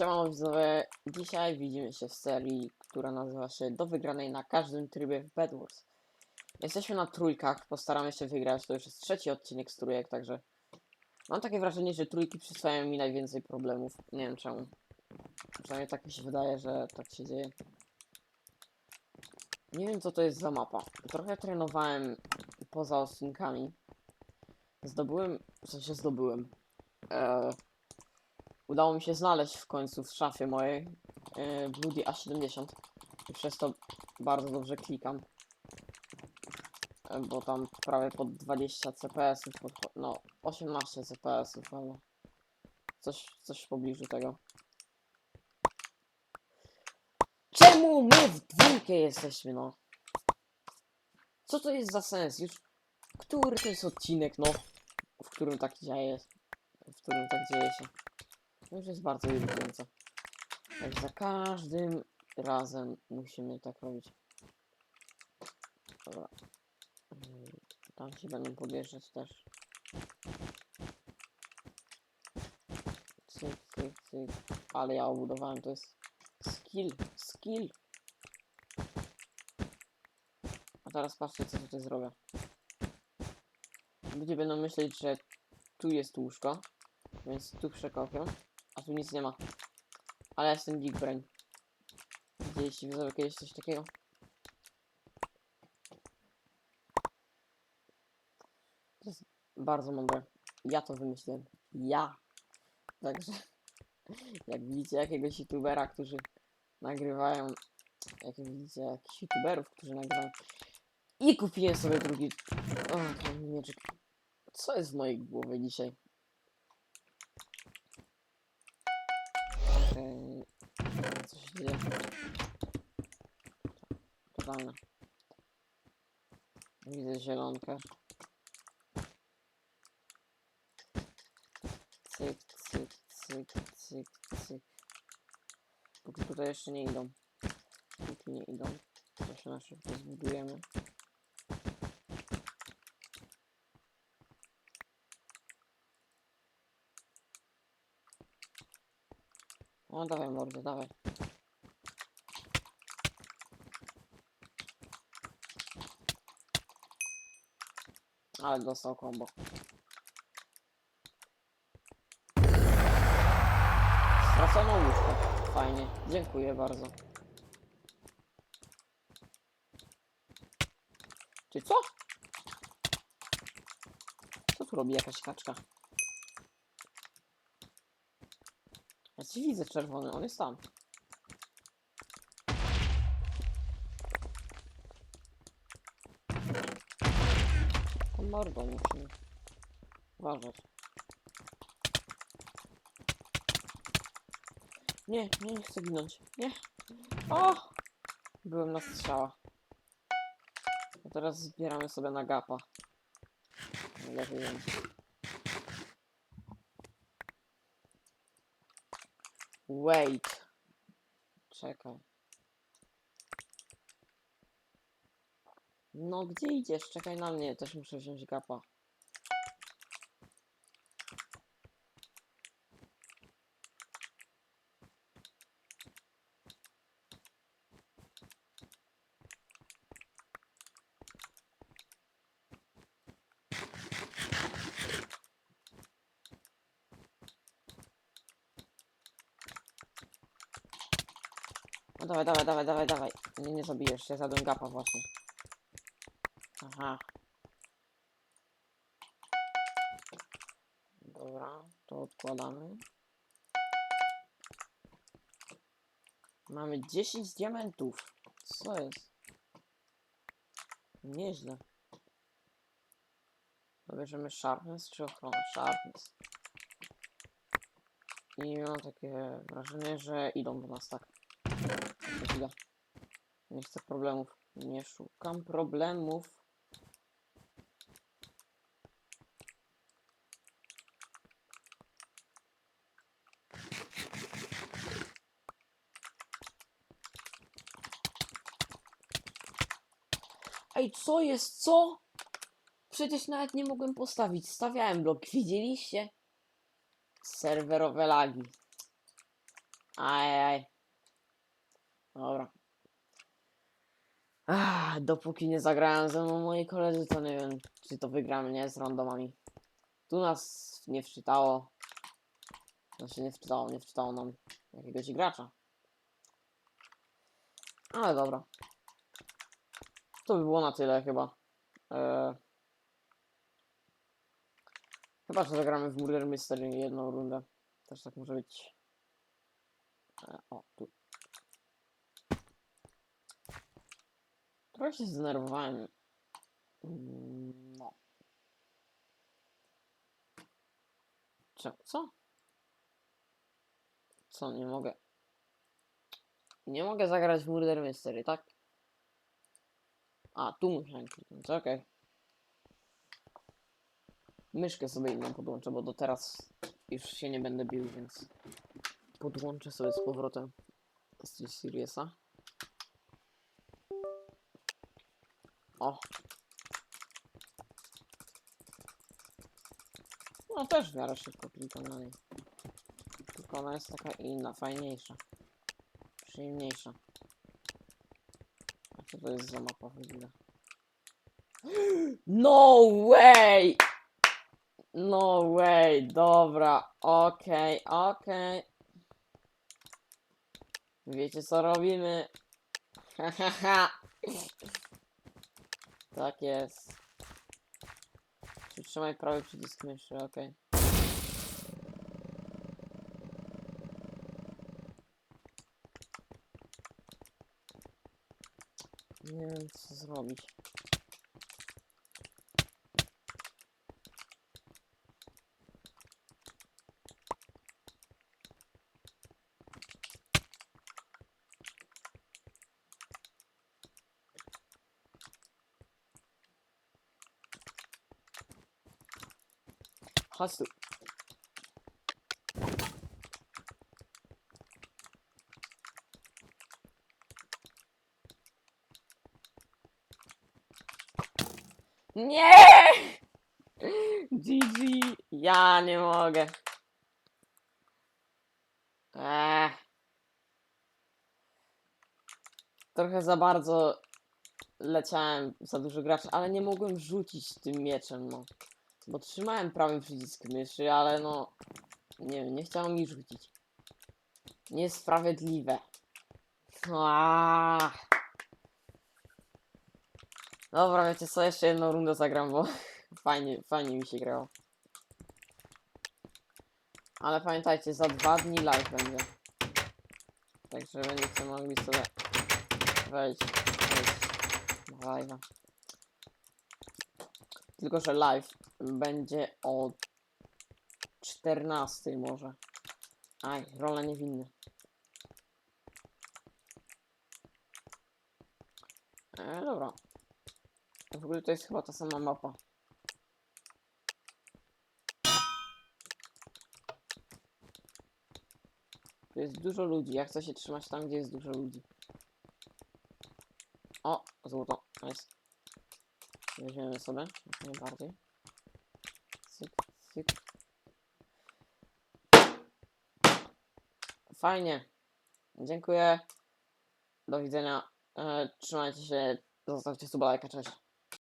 Siemano widzowie, dzisiaj widzimy się w serii, która nazywa się Do wygranej na każdym trybie w Bed Wars. Jesteśmy na trójkach, postaramy się wygrać, to już jest trzeci odcinek z trójek, także mam takie wrażenie, że trójki przysłają mi najwięcej problemów, nie wiem czemu. Przynajmniej tak mi się wydaje, że tak się dzieje. Nie wiem co to jest za mapa. Trochę trenowałem poza odcinkami. Zdobyłem, w sensie zdobyłem. Eee, udało mi się znaleźć w końcu w szafie mojej e, Bloody A70 i przez to bardzo dobrze klikam. E, Bo tam prawie pod 20 CPS, no 18 CPS, ale coś, coś w pobliżu tego. Czemu my w dwójkę jesteśmy, no? Co to jest za sens? Już który to jest odcinek, no? W którym tak dzieje, w którym tak dzieje się. Już jest bardzo irytujące. Jak za każdym razem musimy tak robić. Dobra. Mm, Tam się będą podjeżdżać też. Cyk, cyk, cyk. Ale ja obudowałem, to jest skill, skill. A teraz patrzcie, co tutaj zrobię. Ludzie będą myśleć, że tu jest łóżko, więc tu przekopią, a tu nic nie ma. Ale jestem Geek Brain. Widzieliście kiedyś coś takiego? To jest bardzo mądre. Ja to wymyśliłem. Ja. Także jak widzicie jakiegoś youtubera, którzy nagrywają, jak widzicie jakichś youtuberów, którzy nagrywają i kupiłem sobie drugi o. Co jest w mojej głowie dzisiaj? Okej, co się dzieje? Totalne. Widzę zielonkę. Cyk, cyk, cyk, cyk, cyk. Póki tutaj jeszcze nie idą. Póki nie idą, to się na szybko zbudujemy. No dawaj mordę, dawaj. Ale dostał kombo. Stracono łóżko. Fajnie. Dziękuję bardzo. Ty co? Co tu robi jakaś kaczka? Ja ci widzę czerwony, on jest tam. Tą mordą musimy uważać. Nie, nie, nie chcę ginąć. Nie. O! Byłem na strzała. A teraz zbieramy sobie na gapa. Lepiej Wait. Czekaj. No gdzie idziesz? Czekaj na mnie, też muszę wziąć gapa. Dawaj, dawaj, dawaj, dawaj, dawaj. Nie, nie zabijesz się, zadłem gapa właśnie. Aha. Dobra, to odkładamy. Mamy 10 diamentów. Co jest? Nieźle. Dobierzemy sharpness czy ochronę? Sharpness. I mam takie wrażenie, że idą do nas tak. Nie chcę problemów. Nie szukam problemów. Ej, co jest, co? Przecież nawet nie mogłem postawić. Stawiałem blok, widzieliście? Serwerowe lagi. Ajaj. Dobra. Ach, dopóki nie zagrają ze mną moi koledzy, to nie wiem, czy to wygramy, nie? Z randomami. Tu nas nie wczytało. Znaczy nie wczytało, nie wczytało nam jakiegoś gracza. Ale dobra. To by było na tyle chyba. Eee... Chyba, że zagramy w Murder Mystery jedną rundę. Też tak może być. E, o, tu. Trochę się zdenerwowałem. Mm, No. Czemu? Co? Co, nie mogę? Nie mogę zagrać w Murder Mystery, tak? A, tu musiałem kliknąć, okej. Myszkę sobie inną podłączę, bo do teraz już się nie będę bił, więc podłączę sobie z powrotem z Siriusa. O. No też w miarę szybko na niej. Tylko ona jest taka inna, fajniejsza. Przyjemniejsza. A co to jest za mapa w ogóle? No way! No way, dobra, okej, okej. Wiecie co robimy? Ha, ha, ha. Tak jest. Przytrzymaj prawy przycisk myszy, okej. Nie wiem co zrobić. Chodź tu. Nie! GG, ja nie mogę. Trochę za bardzo leciałem za dużo graczy, ale nie mogłem rzucić tym mieczem, no. Bo trzymałem prawy przycisk myszy, ale no... Nie wiem, nie chciało mi rzucić. Niesprawiedliwe. Aaaa. Dobra, wiecie co, jeszcze jedną rundę zagram, bo fajnie, fajnie mi się grało. Ale pamiętajcie, za dwa dni live będzie. Także będziecie mogli sobie wejść, wejść na live'a. Tylko, że live będzie o 14 może. Aj, rola niewinny. E, dobra. W ogóle to jest chyba ta sama mapa. Tu jest dużo ludzi. Ja chcę się trzymać tam, gdzie jest dużo ludzi. O, złoto. Jest. Weźmiemy sobie, jak najbardziej. Cyk, cyk. Fajnie. Dziękuję. Do widzenia. E, trzymajcie się. Zostawcie suba, lajka, cześć.